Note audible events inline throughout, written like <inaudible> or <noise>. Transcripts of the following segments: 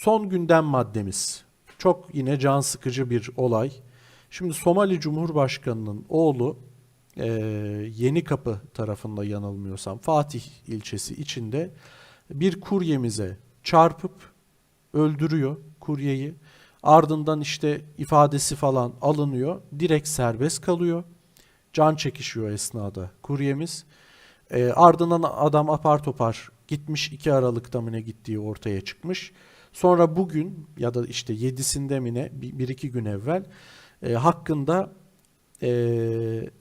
Son gündem maddemiz. Çok yine can sıkıcı bir olay. Şimdi Somali Cumhurbaşkanı'nın oğlu eee Yeni Kapı tarafında yanılmıyorsam Fatih ilçesi içinde bir kuryemize çarpıp öldürüyor kuryeyi. Ardından işte ifadesi falan alınıyor. Direkt serbest kalıyor. Can çekişiyor esnada kuryemiz. E, ardından adam apar topar gitmiş 2 Aralık'ta mı ne gittiği ortaya çıkmış. Sonra bugün ya da işte 7'sinde mi ne bir, bir iki gün evvel e, hakkında e,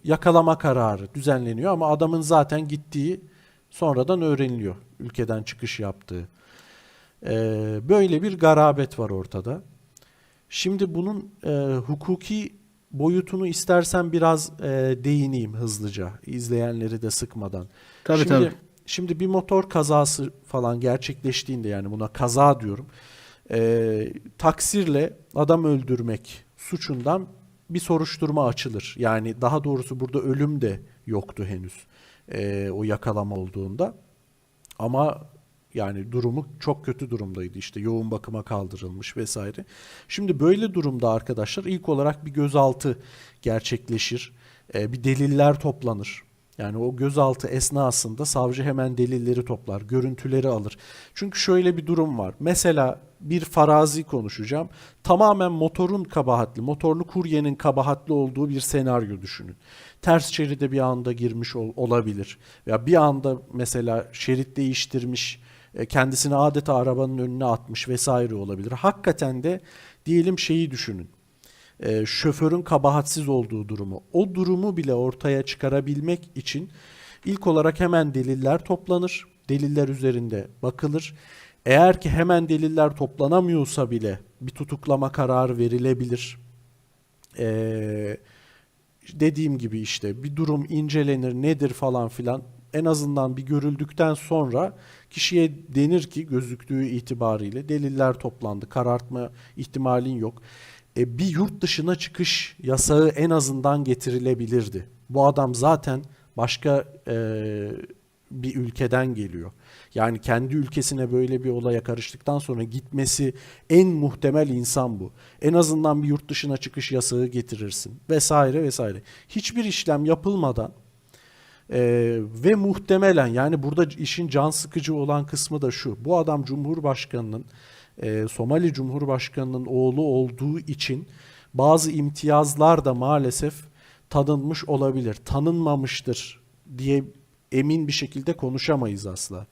yakalama kararı düzenleniyor ama adamın zaten gittiği sonradan öğreniliyor ülkeden çıkış yaptığı. E, böyle bir garabet var ortada. Şimdi bunun e, hukuki boyutunu istersen biraz e, değineyim hızlıca izleyenleri de sıkmadan. Tabii, şimdi, tabii. Şimdi bir motor kazası falan gerçekleştiğinde yani buna kaza diyorum. e, taksirle adam öldürmek suçundan bir soruşturma açılır. Yani daha doğrusu burada ölüm de yoktu henüz e, o yakalama olduğunda. Ama yani durumu çok kötü durumdaydı işte yoğun bakıma kaldırılmış vesaire. Şimdi böyle durumda arkadaşlar ilk olarak bir gözaltı gerçekleşir. Ee, bir deliller toplanır. Yani o gözaltı esnasında savcı hemen delilleri toplar, görüntüleri alır. Çünkü şöyle bir durum var. Mesela bir farazi konuşacağım. Tamamen motorun kabahatli, motorlu kuryenin kabahatli olduğu bir senaryo düşünün. Ters şeride bir anda girmiş ol- olabilir. Ya bir anda mesela şerit değiştirmiş, e, kendisini adeta arabanın önüne atmış vesaire olabilir. Hakikaten de diyelim şeyi düşünün. E, şoförün kabahatsiz olduğu durumu. O durumu bile ortaya çıkarabilmek için ilk olarak hemen deliller toplanır. Deliller üzerinde bakılır. Eğer ki hemen deliller toplanamıyorsa bile bir tutuklama kararı verilebilir. Eee dediğim gibi işte bir durum incelenir nedir falan filan en azından bir görüldükten sonra kişiye denir ki gözüktüğü itibariyle deliller toplandı karartma ihtimalin yok. E, bir yurt dışına çıkış yasağı en azından getirilebilirdi. Bu adam zaten başka e, bir ülkeden geliyor. Yani kendi ülkesine böyle bir olaya karıştıktan sonra gitmesi en muhtemel insan bu. En azından bir yurt dışına çıkış yasağı getirirsin vesaire vesaire. Hiçbir işlem yapılmadan e, ve muhtemelen yani burada işin can sıkıcı olan kısmı da şu. Bu adam Cumhurbaşkanı'nın e, Somali Cumhurbaşkanı'nın oğlu olduğu için bazı imtiyazlar da maalesef tanınmış olabilir. Tanınmamıştır diye emin bir şekilde konuşamayız asla.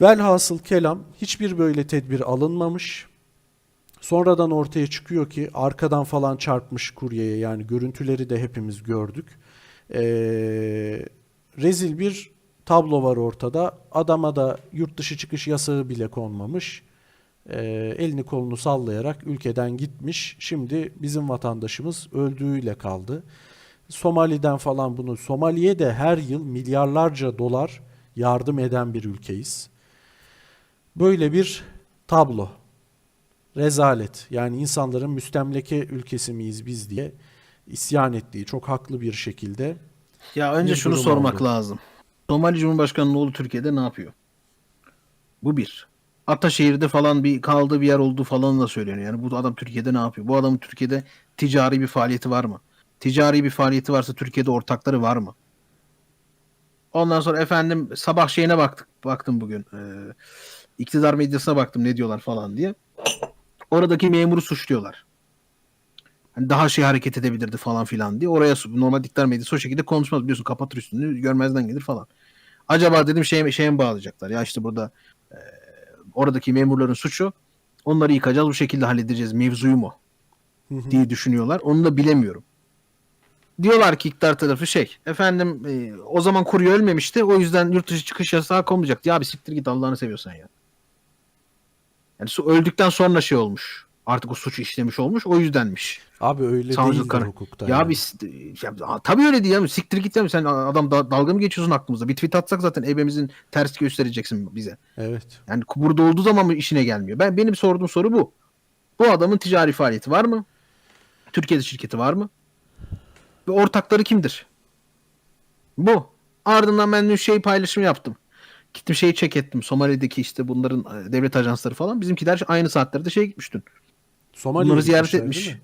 Velhasıl kelam hiçbir böyle tedbir alınmamış. Sonradan ortaya çıkıyor ki arkadan falan çarpmış kuryeye yani görüntüleri de hepimiz gördük. Ee, rezil bir tablo var ortada. Adama da yurt dışı çıkış yasağı bile konmamış. Ee, elini kolunu sallayarak ülkeden gitmiş. Şimdi bizim vatandaşımız öldüğüyle kaldı. Somali'den falan bunu Somali'ye de her yıl milyarlarca dolar yardım eden bir ülkeyiz. Böyle bir tablo. Rezalet. Yani insanların müstemleke ülkesi miyiz biz diye isyan ettiği çok haklı bir şekilde. Ya önce şunu sormak oldu. lazım. Somali Cumhurbaşkanı'nın oğlu Türkiye'de ne yapıyor? Bu bir. Ataşehir'de falan bir kaldığı bir yer olduğu falan da söyleniyor. Yani bu adam Türkiye'de ne yapıyor? Bu adamın Türkiye'de ticari bir faaliyeti var mı? Ticari bir faaliyeti varsa Türkiye'de ortakları var mı? Ondan sonra efendim sabah şeyine baktık baktım bugün. Ee, iktidar medyasına baktım ne diyorlar falan diye. Oradaki memuru suçluyorlar. Hani daha şey hareket edebilirdi falan filan diye. Oraya normal iktidar medyası o şekilde konuşmaz biliyorsun kapatır üstünü görmezden gelir falan. Acaba dedim şeye, şeye mi bağlayacaklar? Ya işte burada e, oradaki memurların suçu onları yıkacağız bu şekilde halledeceğiz mevzuyu mu diye düşünüyorlar. Onu da bilemiyorum. Diyorlar ki iktidar tarafı şey efendim e, o zaman kurye ölmemişti o yüzden yurt dışı çıkış yasağı konmayacaktı. Ya bir siktir git Allah'ını seviyorsan ya. Yani öldükten sonra şey olmuş. Artık o suçu işlemiş olmuş o yüzdenmiş. Abi öyle Savcılık karar- hukukta. Ya yani. biz ya, tabii öyle değil ya. Siktir git ya. Sen adam da, dalga mı geçiyorsun aklımıza? Bir tweet atsak zaten ebemizin ters göstereceksin bize. Evet. Yani burada olduğu zaman mı işine gelmiyor? Ben benim sorduğum soru bu. Bu adamın ticari faaliyeti var mı? Türkiye'de şirketi var mı? Ve ortakları kimdir? Bu. Ardından ben dün şey paylaşımı yaptım. Gittim şeyi check ettim. Somali'deki işte bunların e, devlet ajansları falan. Bizimkiler aynı saatlerde şeye gitmiş dün. Somali'ye Bunları ziyaret etmiş.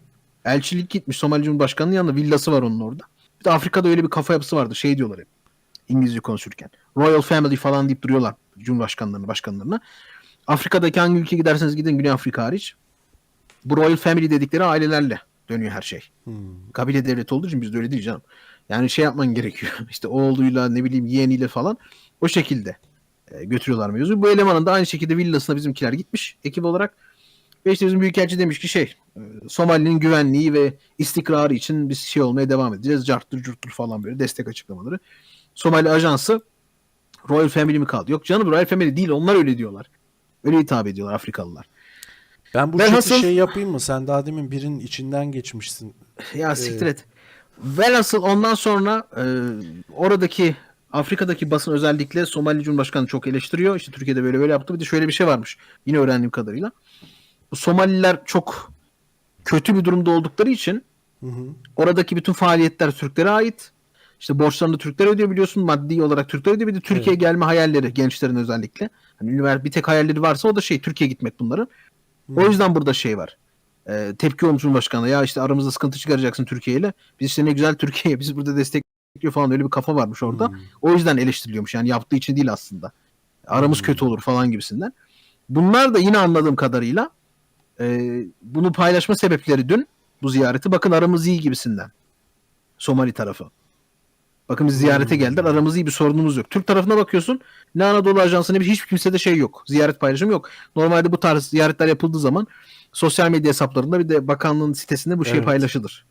Elçilik gitmiş. Somali Cumhurbaşkanı'nın yanında villası var onun orada. Bir de Afrika'da öyle bir kafa yapısı vardı. Şey diyorlar hep. İngilizce konuşurken. Royal Family falan deyip duruyorlar Cumhurbaşkanlarına, başkanlarına. Afrika'daki hangi ülke giderseniz gidin Güney Afrika hariç. Bu Royal Family dedikleri ailelerle dönüyor her şey. Hmm. Kabile devleti olduğu için bizde öyle değil canım. Yani şey yapman <laughs> gerekiyor. İşte oğluyla ne bileyim yeğeniyle falan o şekilde e, götürüyorlar mevzuyu. Bu elemanın da aynı şekilde villasına bizimkiler gitmiş ekip olarak. Ve işte bizim büyükelçi demiş ki şey e, Somali'nin güvenliği ve istikrarı için biz şey olmaya devam edeceğiz. Carttır curttur falan böyle destek açıklamaları. Somali ajansı Royal Family mi kaldı? Yok canım Royal Family değil onlar öyle diyorlar. Öyle hitap ediyorlar Afrikalılar. Ben bu nasıl- şey yapayım mı? Sen daha demin birinin içinden geçmişsin. Ya siktir et. Velhasıl ondan sonra e, oradaki Afrika'daki basın özellikle Somali Cumhurbaşkanı çok eleştiriyor. İşte Türkiye'de böyle böyle yaptı. Bir de şöyle bir şey varmış. Yine öğrendiğim kadarıyla. Somaliler çok kötü bir durumda oldukları için Hı hı. oradaki bütün faaliyetler Türklere ait. İşte borçlarını Türkler ödüyor biliyorsun. Maddi olarak Türkler ödüyor. Bir de Türkiye gelme hayalleri gençlerin özellikle. Hani bir tek hayalleri varsa o da şey Türkiye gitmek bunların. O yüzden burada şey var. Ee, tepki olmuş Cumhurbaşkanı. Ya işte aramızda sıkıntı çıkaracaksın Türkiye ile. Biz işte ne güzel Türkiye. Biz burada destekliyor falan. Öyle bir kafa varmış orada. Hmm. O yüzden eleştiriliyormuş. Yani yaptığı için değil aslında. Aramız Hmm. kötü olur falan gibisinden. Bunlar da yine anladığım kadarıyla e, bunu paylaşma sebepleri dün bu ziyareti. Bakın aramız iyi gibisinden. Somali tarafı. Bakın biz ziyarete Hmm. geldiler. Aramız iyi bir sorunumuz yok. Türk tarafına bakıyorsun. Ne Anadolu Ajansı ne bir hiçbir kimsede şey yok. Ziyaret paylaşımı yok. Normalde bu tarz ziyaretler yapıldığı zaman sosyal medya hesaplarında bir de bakanlığın sitesinde bu şey Evet. paylaşılır.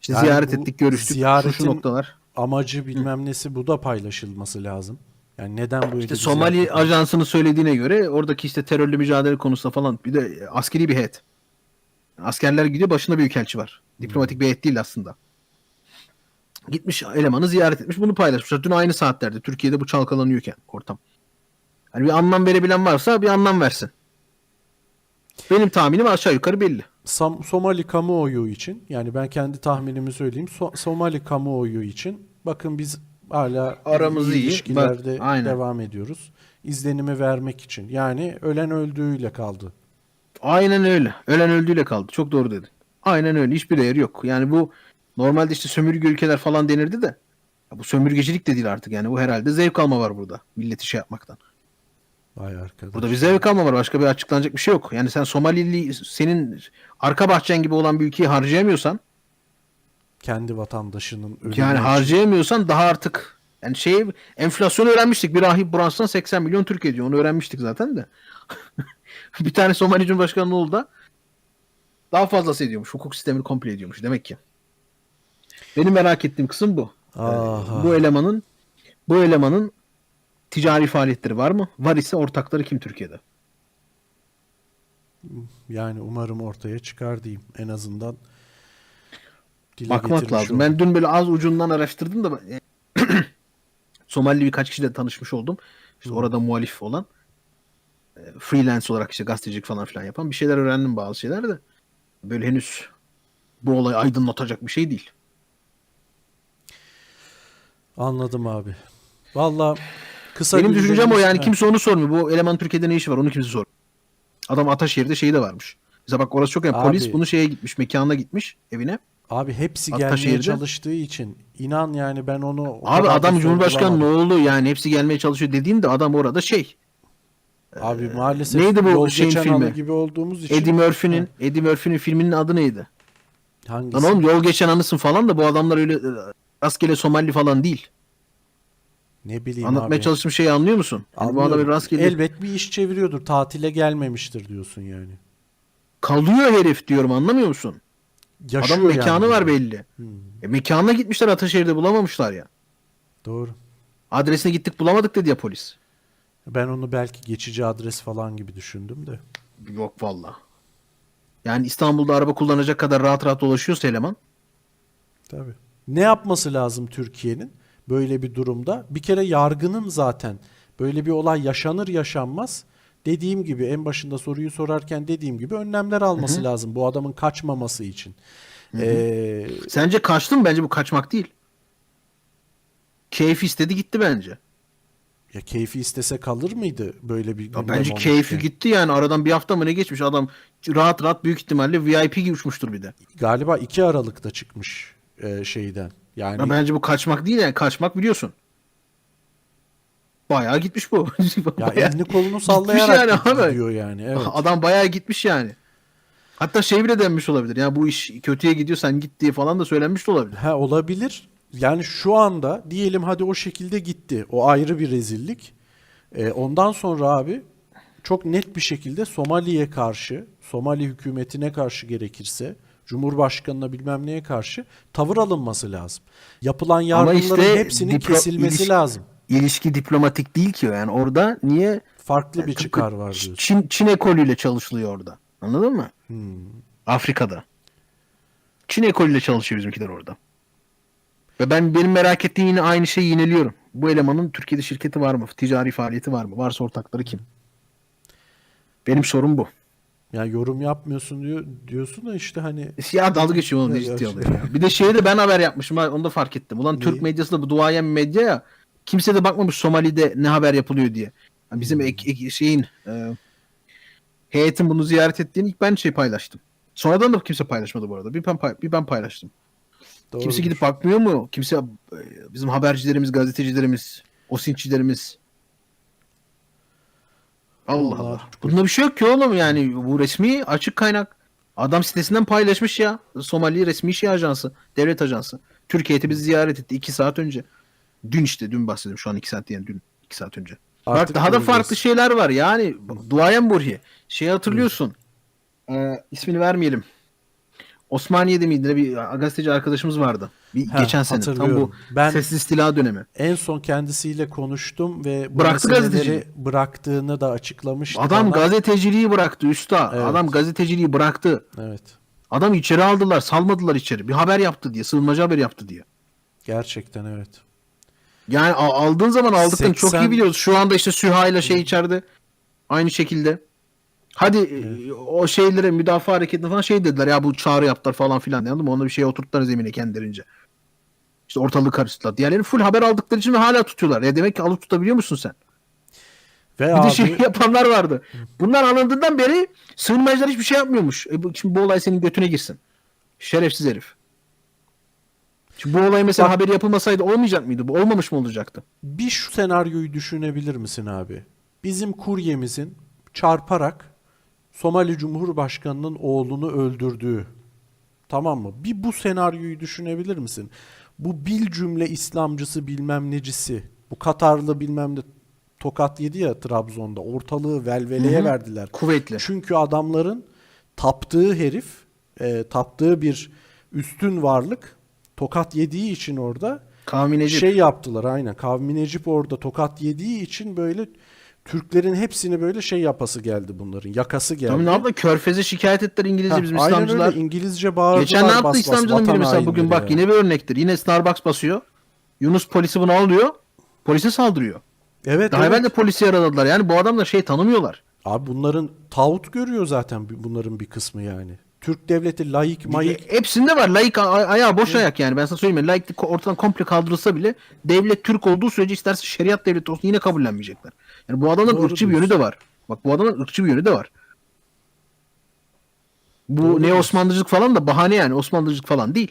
İşte Yani ziyaret ettik, görüştük. Şu, şu ziyaretin- noktalar. Amacı bilmem nesi bu da paylaşılması lazım. Yani neden böyle İşte bir Somali ajansının söylediğine göre oradaki işte terörle mücadele konusunda falan bir de askeri bir heyet. Askerler gidiyor başında büyükelçi var. Diplomatik bir heyet değil aslında. Gitmiş elemanı ziyaret etmiş bunu paylaşmışlar. Dün aynı saatlerde Türkiye'de bu çalkalanıyorken ortam. Hani bir anlam verebilen varsa bir anlam versin. Benim tahminim aşağı yukarı belli. Sam- Somali kamuoyu için yani ben kendi tahminimi söyleyeyim. So- Somali kamuoyu için bakın biz hala Aramız iyi. ilişkilerde Bak, aynen. devam ediyoruz. İzlenimi vermek için. Yani ölen öldüğüyle kaldı. Aynen öyle. Ölen öldüğüyle kaldı. Çok doğru dedin. Aynen öyle. Hiçbir değeri yok. Yani bu normalde işte sömürge ülkeler falan denirdi de ya bu sömürgecilik de değil artık. Yani bu herhalde zevk alma var burada. Milleti şey yapmaktan. Vay arkadaş. Burada bir zevk alma var. Başka bir açıklanacak bir şey yok. Yani sen Somalili senin arka bahçen gibi olan bir ülkeyi harcayamıyorsan kendi vatandaşının ölümü yani harcayamıyorsan daha artık yani şey enflasyonu öğrenmiştik. Bir rahip Brunson 80 milyon Türk ediyor. Onu öğrenmiştik zaten de. <laughs> bir tane Somali Cumhurbaşkanı oldu da daha fazlası ediyormuş. Hukuk sistemini komple ediyormuş demek ki. Benim merak ettiğim kısım bu. Aha. bu elemanın bu elemanın ticari faaliyetleri var mı? Var ise ortakları kim Türkiye'de? Yani umarım ortaya çıkar diyeyim. En azından dile Bakmak lazım. olduk. Ben dün böyle az ucundan araştırdım da <clears throat> Somali birkaç kişiyle tanışmış oldum. İşte orada muhalif olan e, freelance olarak işte gazetecilik falan filan yapan bir şeyler öğrendim bazı şeyler de böyle henüz bu olayı aydınlatacak bir şey değil. Anladım abi. Valla kısa Benim düşüncem o yani Ha, kimse onu sormuyor. Bu eleman Türkiye'de ne işi var onu kimse sormuyor. Adam Ataşehir'de şeyi de varmış. Mesela bak orası çok önemli. Abi- Polis bunu şeye gitmiş, mekanına gitmiş evine. Abi hepsi gelmeye şehirde- çalıştığı için inan yani ben onu Abi adam Cumhurbaşkanı ne oldu yani hepsi gelmeye çalışıyor dediğimde adam orada şey Abi maalesef neydi bu yol şeyin geçen filmi? anı gibi olduğumuz için Eddie Murphy'nin Eddie Murphy'nin filminin adı neydi? hangisi? Lan oğlum yol geçen anısın falan da bu adamlar öyle e, rastgele Somali falan değil. ne bileyim Anlatmaya abi. çalıştığım şeyi anlıyor musun? Yani bu adam Anlıyorum. öyle rastgele Elbet bir iş çeviriyordur. Tatile gelmemiştir diyorsun yani. kalıyor herif diyorum anlamıyor musun? Yaşıyor Adam mekanı yani. var belli. Hmm, E, mekanına gitmişler Ataşehir'de bulamamışlar ya. doğru. Adresine gittik bulamadık dedi ya polis. Ben onu belki geçici adres falan gibi düşündüm de. Yok valla. Yani İstanbul'da araba kullanacak kadar rahat rahat dolaşıyorsa eleman. Tabii. Ne yapması lazım Türkiye'nin böyle bir durumda? Bir kere yargının zaten böyle bir olay yaşanır yaşanmaz dediğim gibi en başında soruyu sorarken dediğim gibi önlemler alması lazım bu adamın kaçmaması için. Ee, Sence kaçtı mı? Bence bu kaçmak değil. Keyif istedi gitti bence. Ya keyfi istese kalır mıydı böyle bir Ya bence keyfi gitti yani aradan bir hafta mı ne geçmiş adam rahat rahat büyük ihtimalle VIP uçmuştur bir de. Galiba 2 Aralık'ta çıkmış e, şeyden. Yani Ya bence bu kaçmak değil yani kaçmak biliyorsun. Bayağı gitmiş bu. <laughs> ya elini kolunu sallayarak yani abi. gidiyor yani. Evet. <laughs> Adam bayağı gitmiş yani. Hatta şey bile denmiş olabilir. Ya bu iş kötüye gidiyor sen git diye falan da söylenmiş de olabilir. Ha olabilir. Yani şu anda diyelim hadi o şekilde gitti. O ayrı bir rezillik. E, ondan sonra abi çok net bir şekilde Somali'ye karşı, Somali hükümetine karşı gerekirse, Cumhurbaşkanına bilmem neye karşı tavır alınması lazım. Yapılan yardımların işte hepsinin kesilmesi iliş- lazım. İlişki diplomatik değil ki yani orada niye Farklı bir çıkar var diyorsun. Çin, Çin ekolüyle çalışılıyor orada. Anladın mı? Hmm. Afrika'da. Çin ekolüyle çalışıyor bizimkiler orada. Ve ben benim merak ettiğim yine aynı şeyi yineliyorum. Bu elemanın Türkiye'de şirketi var mı? Ticari faaliyeti var mı? Varsa ortakları kim? Benim sorum bu. Yani yorum yapmıyorsun diyor diyorsun da işte hani Ya dalga geçiyor Ya, ciddi ya. alıyor ya. Bir de şeyi de ben haber yapmışım onu da fark ettim. Ulan Türk medyası da bu duayen medya ya. Kimse de bakmamış Somali'de ne haber yapılıyor diye. Yani bizim Hmm. ek- ek- şeyin e, heyetin bunu ziyaret ettiğini ilk ben şey paylaştım. Sonradan da kimse paylaşmadı bu arada. Bir ben, bir ben paylaştım. Kimse doğrudur. gidip bakmıyor mu? Kimse e, bizim habercilerimiz, gazetecilerimiz, osinçilerimiz. Allah Onlar- Allah. Bunda bir şey yok ki oğlum yani bu resmi açık kaynak. Adam sitesinden paylaşmış ya. Somali resmi şey ajansı, devlet ajansı. Türkiye heyeti bizi ziyaret etti 2 saat önce. Dün işte dün bahsediyorum şu an 2 saat yani dün 2 saat önce. Artık Bak daha da göreceğiz. farklı şeyler var yani. Duayen Burhi. Şeyi hatırlıyorsun. Ee, ismini vermeyelim. Osmaniye'de miydi? Ne Bir gazeteci arkadaşımız vardı. Bir Ha, geçen sene. Tam bu. Ben- sessiz istila dönemi. En son kendisiyle konuştum ve bu Bıraktı meseleleri gazeteciliği. bıraktığını da açıklamıştı Adam bana. gazeteciliği bıraktı usta. Evet. Adam gazeteciliği bıraktı. Evet. Adam içeri aldılar, salmadılar içeri. Bir haber yaptı diye, sığınmacı haber yaptı diye. Gerçekten evet. Yani a- aldığın zaman aldıklarını çok 80 iyi biliyoruz. Şu anda işte Süha ile şey içeride. Aynı şekilde. Hadi e, o şeylere müdafaa hareketine falan şey dediler ya bu çağrı yaptılar falan filan anladın mı? Onu bir şeye oturttular zemine kendilerince. İşte ortalığı karıştırdılar. Diğerleri full haber aldıkları için hala tutuyorlar. Ya demek ki alıp tutabiliyor musun sen? Ve Bir abi de şey <laughs> yapanlar vardı. Bunlar alındığından beri sığınmacılar hiçbir şey yapmıyormuş. E bu, şimdi bu olay senin götüne girsin. Şerefsiz herif. Şimdi bu olay mesela Bak- haberi yapılmasaydı olmayacak mıydı? Bu olmamış mı olacaktı? bir şu senaryoyu düşünebilir misin abi? Bizim kuryemizin çarparak Somali Cumhurbaşkanı'nın oğlunu öldürdüğü. Tamam mı? Bir bu senaryoyu düşünebilir misin? Bu bil cümle İslamcısı bilmem necisi. Bu Katarlı bilmem ne tokat yedi ya Trabzon'da. Ortalığı velveleye Hı hı. verdiler. Kuvvetli. Çünkü adamların taptığı herif, e, taptığı bir üstün varlık tokat yediği için orada Kavmi Necip. şey yaptılar aynen. Kavmi Necip orada tokat yediği için böyle Türklerin hepsini böyle şey yapası geldi bunların. Yakası geldi. Tabii ne yaptı? Körfez'e şikayet ettiler İngilizce Ha, bizim aynen İslamcılar. öyle İngilizce bağırdılar. Geçen ne yaptı bas İslamcının biri mesela bugün bak ya. yine bir örnektir. Yine Starbucks basıyor. Yunus polisi bunu alıyor. Polise saldırıyor. Evet, Daha evet. evvel de polisi yaraladılar. Yani bu adamlar şey tanımıyorlar. Abi bunların tağut görüyor zaten bu- bunların bir kısmı yani. Türk devleti layık mayık Hepsinde var. Laik ayağı boş ayak yani. Ben sana söyleyeyim. Laiklik ortadan komple kaldırılsa bile devlet Türk olduğu sürece isterse şeriat devleti olsun yine kabullenmeyecekler. Yani bu adamın Doğru ırkçı bir yönü de var. Bak bu adamın ırkçı bir yönü de var. Bu Doğru ne diyorsun. Osmanlıcılık falan da bahane yani. Osmanlıcılık falan değil.